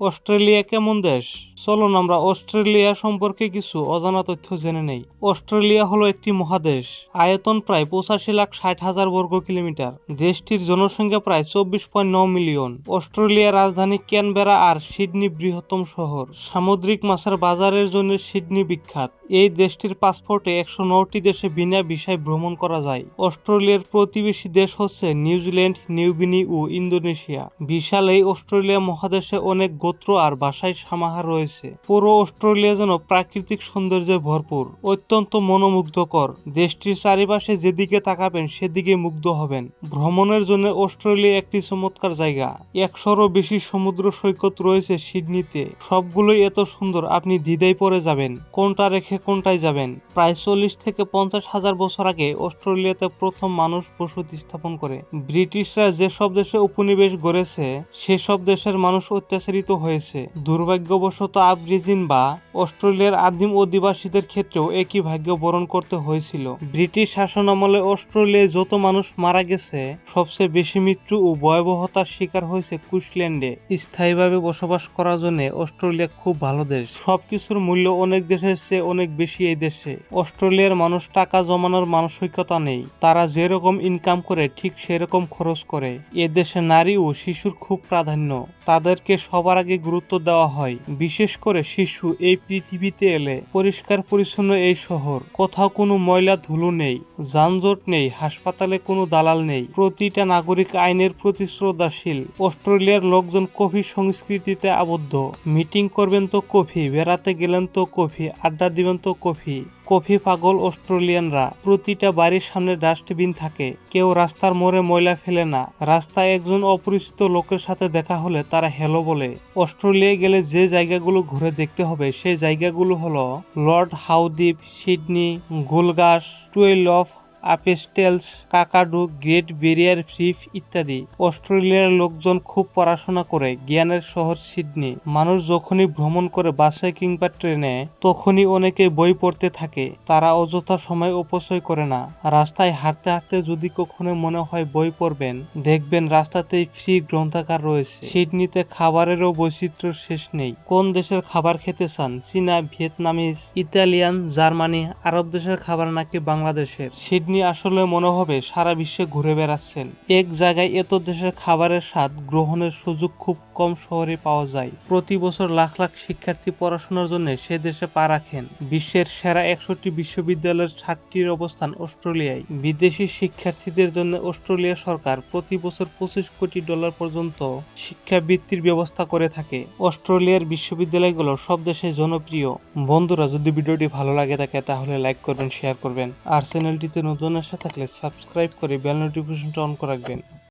Australia কেমন দেশ চলুন আমরা অস্ট্রেলিয়া সম্পর্কে কিছু অজানা তথ্য জেনে নেই। অস্ট্রেলিয়া হলো একটি মহাদেশ। আয়তন প্রায় পঁচাশি লাখ ষাট হাজার বর্গ কিলোমিটার। দেশটির জনসংখ্যা প্রায় চব্বিশ পয়েন্ট ন মিলিয়ন। অস্ট্রেলিয়ার রাজধানী ক্যানবেরা আর সিডনি বৃহত্তম শহর। সামুদ্রিক মাছের বাজারের জন্য সিডনি বিখ্যাত। এই দেশটির পাসপোর্টে একশো নটি দেশে বিনা বিষয় ভ্রমণ করা যায়। অস্ট্রেলিয়ার প্রতিবেশী দেশ হচ্ছে নিউজিল্যান্ড নিউগিনি ও ইন্দোনেশিয়া। বিশাল এই অস্ট্রেলিয়া মহাদেশে অনেক গোত্র আর ভাষায় সমাহার রয়েছে। পুরো অস্ট্রেলিয়া যেন প্রাকৃতিক সৌন্দর্যে ভরপুর, অত্যন্ত মনোমুগ্ধকর। দেশটির চারিপাশে যেদিকে তাকাবেন, সেদিকে মুগ্ধ হবেন। ভ্রমণের জন্য অস্ট্রেলিয়া একটি চমৎকার জায়গা। একশোরও বেশি সমুদ্র সৈকত রয়েছে সিডনিতে। সবগুলোই এত সুন্দর, আপনি দ্বিধায় পড়ে যাবেন। কোনটা রেখে কোনটায় যাবেন? প্রায় চল্লিশ থেকে পঞ্চাশ হাজার বছর আগে অস্ট্রেলিয়াতে প্রথম মানুষ বসতি স্থাপন করে। ব্রিটিশরা যেসব দেশে উপনিবেশ গড়েছে, সেসব দেশের মানুষ অত্যাচারিত হয়েছে। দুর্ভাগ্যবশত আবরিজিন বা অস্ট্রেলিয়ার আদিম অধিবাসীদের ক্ষেত্রেও একই ভাগ্য বরণ করতে হয়েছিল। ব্রিটিশ শাসন আমলে অস্ট্রেলিয়ায় যত মানুষ মারা গেছে, সবচেয়ে বেশি মৃত্যু ও ভয়াবহতার শিকার হয়েছে কুইন্সল্যান্ডে স্থায়ীভাবে বসবাস করার জন্য অস্ট্রেলিয়া খুব ভালো দেশ। সবকিছুর মূল্য অনেক দেশের চেয়ে অনেক বেশি এই দেশে। অস্ট্রেলিয়ার মানুষ টাকা জমানোর মানসিকতা নেই। তারা যেরকম ইনকাম করে, ঠিক সেরকম খরচ করে। এদেশে নারী ও শিশুর খুব প্রাধান্য। তাদেরকে সবার আগে গুরুত্ব দেওয়া হয়। বিশেষ করে শিশু এই পৃথিবীতে এলে পরিষ্কার পরিচ্ছন্ন এই শহর। কোথাও কোনো ময়লা ধুলো নেই, যানজট নেই, হাসপাতালে কোনো দালাল নেই। প্রতিটা নাগরিক আইনের প্রতি শ্রদ্ধাশীল। অস্ট্রেলিয়ার লোকজন কফি সংস্কৃতিতে আবদ্ধ। মিটিং করবেন তো কফি, বেড়াতে গেলেন তো কফি, আড্ডা দিবেন তো কফি। কফি পাগল অস্ট্রেলিয়ানরা প্রতিটা বাড়ির সামনে ডাস্টবিন থাকে। কেউ রাস্তার মোড়ে ময়লা ফেলে না। রাস্তায় একজন অপরিচিত লোকের সাথে দেখা হলে তারা হ্যালো বলে। অস্ট্রেলিয়ায় গেলে যে জায়গাগুলো ঘুরে দেখতে হবে, সেই জায়গাগুলো হলো লর্ড হাউদ্বীপ Sydney, গুলগাস twelve of apostles, Kakadu, great barrier reef ইত্যাদি। অস্ট্রেলিয়ার লোকজন খুব পড়াশোনা করে, জ্ঞানের শহর সিডনি। মানুষ যখনই ভ্রমণ করে বাসে কিংবা ট্রেনে, তখনই অনেকে বই পড়তে থাকে। তারা অযথা সময় অপচয় করে না। রাস্তায় হাঁটতে হাঁটতে যদি কখনো মনে হয় বই পড়বেন, দেখবেন রাস্তাতেই ফ্রি গ্রন্থাগার রয়েছে। সিডনিতে খাবারেরও বৈচিত্র্য শেষ নেই। কোন দেশের খাবার খেতে চান? চীনা ভিয়েতনামিজ ইতালিয়ান, জার্মানি, আরব দেশের খাবার নাকি বাংলাদেশের? সিডনি আসলে মনে হবে সারা বিশ্বে ঘুরে বেড়াচ্ছেন। এক জায়গায় এত দেশের খাবারের স্বাদ, গ্রহণের সুযোগ খুব কম শহরে পাওয়া যায়। প্রতি বছর লাখ লাখ শিক্ষার্থী পড়াশোনার জন্য সে দেশে পা রাখেন। বিশ্বের সেরা একষট্টি বিশ্ববিদ্যালয়ের ষাটটির অবস্থান অস্ট্রেলিয়ায়। বিদেশি শিক্ষার্থীদের জন্য অস্ট্রেলিয়া সরকার প্রতি বছর পঁচিশ কোটি ডলার পর্যন্ত শিক্ষাবৃত্তির ব্যবস্থা করে থাকে। অস্ট্রেলিয়ার বিশ্ববিদ্যালয়গুলো সব দেশে জনপ্রিয়। বন্ধুরা, যদি ভিডিওটি ভালো লাগে থাকে, তাহলে লাইক করবেন শেয়ার করবেন। আর চ্যানেলটিতে নতুন আসা থাকলে সাবস্ক্রাইব করে বেল নোটিফিকেশনটা অন করে রাখবেন।